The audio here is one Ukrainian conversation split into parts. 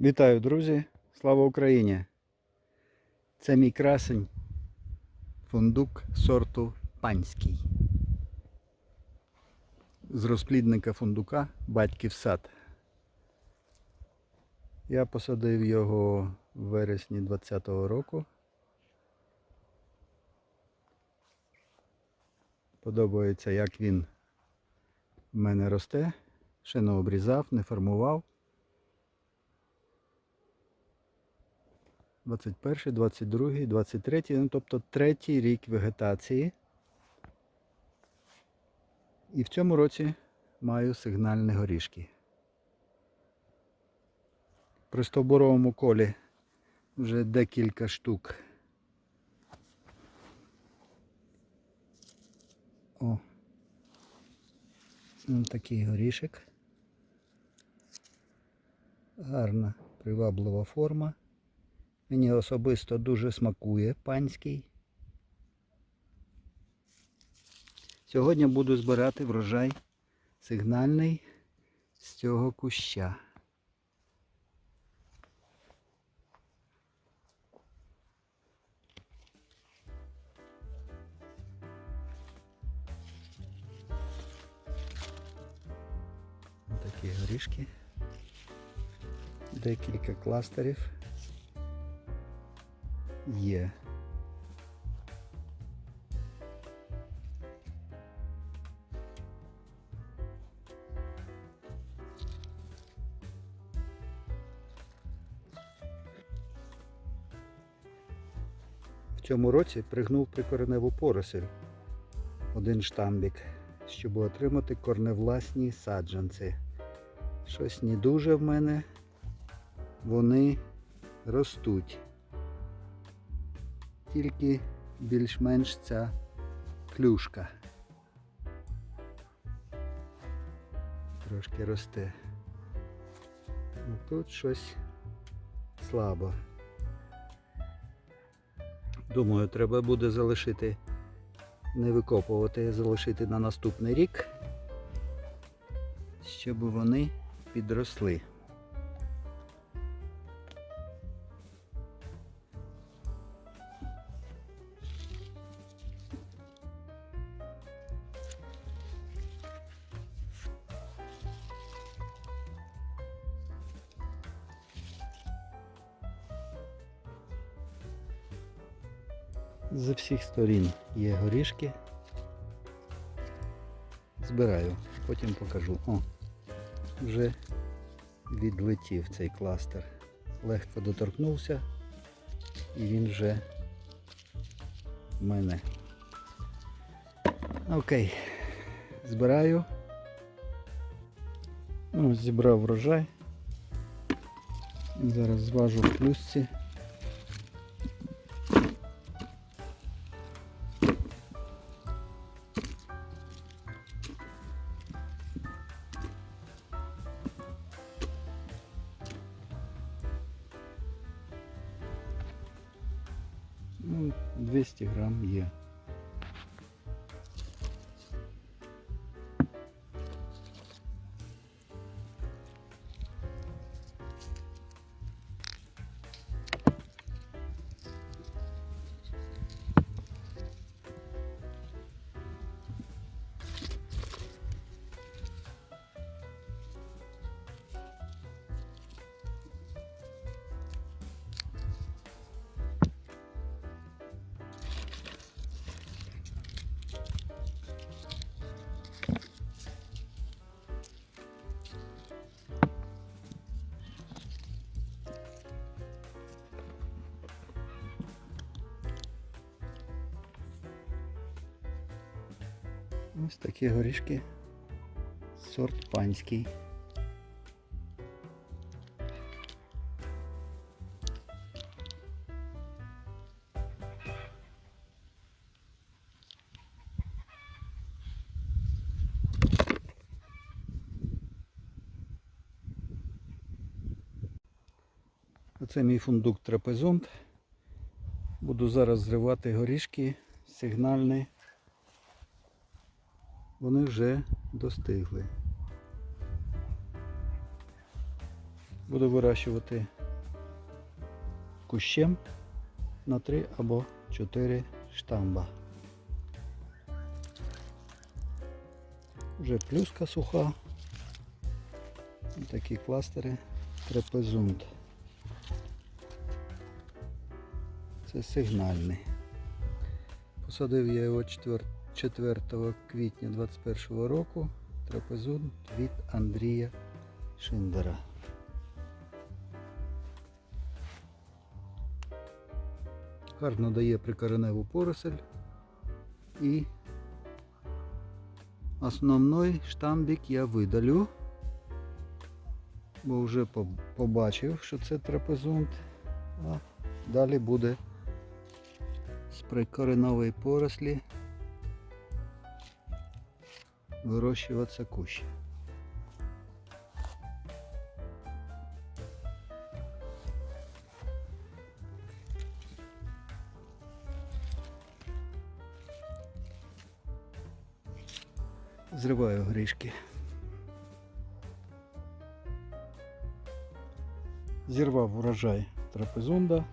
Вітаю, друзі! Слава Україні! Це мій красень фундук сорту панський. З розплідника фундука батьків сад. Я посадив його в вересні 2020 року. Подобається, як він в мене росте. Ще не обрізав, не формував. 21, 22, 23, ну тобто третій рік вегетації. І в цьому році маю сигнальні горішки. При стовбуровому колі вже декілька штук. О, ось такий горішок. Гарна, приваблива форма. Мені особисто дуже смакує панський. Сьогодні буду збирати врожай сигнальний з цього куща. Такі горішки. Декілька кластерів є. В цьому році пригнув прикореневу поросль один штамбік, щоб отримати корневласні саджанці. Щось не дуже в мене вони ростуть тільки більш-менш ця клюшка. Трошки росте. Ну, Тут щось слабо. Думаю, треба буде залишити, не викопувати, а залишити на наступний рік, щоб вони підросли. З всіх сторін є горішки. Збираю, потім покажу. О, вже відлетів цей кластер. Легко доторкнувся і він вже в мене. Окей. Збираю. Ну, зібрав врожай. Зараз зважу в плюсці. 200 грам є. Ось такі горішки. Сорт панський. Оце мій фундук трапезунт. Буду зараз зривати горішки сигнальні вони вже достигли. Буду вирощувати кущем на 3 або 4 штамба. Вже плюска суха. Ось Такі кластери трапезунд. Це сигнальний. Посадив я його 4, 4 квітня 2021 року. Трапезунд від Андрія Шиндера. Гарно дає прикореневу поросель і основний штамбік я видалю, бо вже побачив, що це трапезунд, а далі буде з прикоренової порослі вирощуватися кущ. Зриваю грішки. Зірвав урожай трапезунда.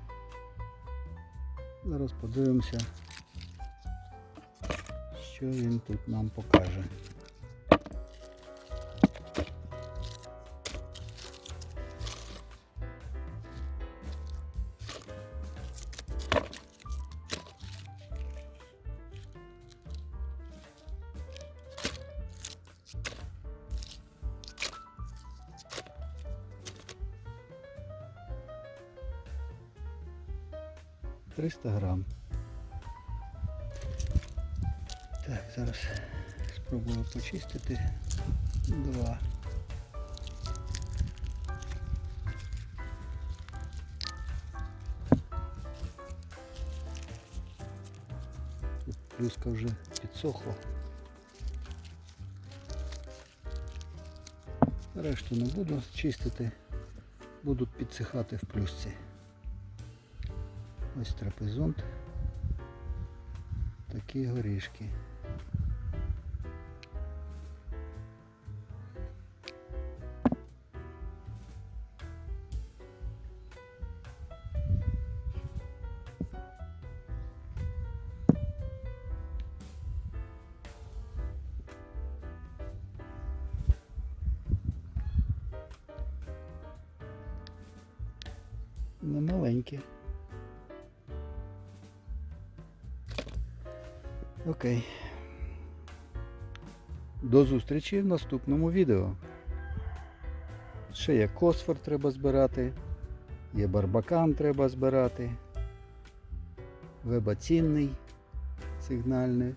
Зараз подивимося, що він тут нам покаже. Триста грам. Так, зараз спробую почистити. Два. Плюска вже підсохла. Решту не буду чистити, будуть підсихати в плюсці. Ось трапезунт. Такі горішки. Не маленькі. Окей. До зустрічі в наступному відео. Ще є косфор треба збирати, є барбакан треба збирати, вебацінний сигнальний.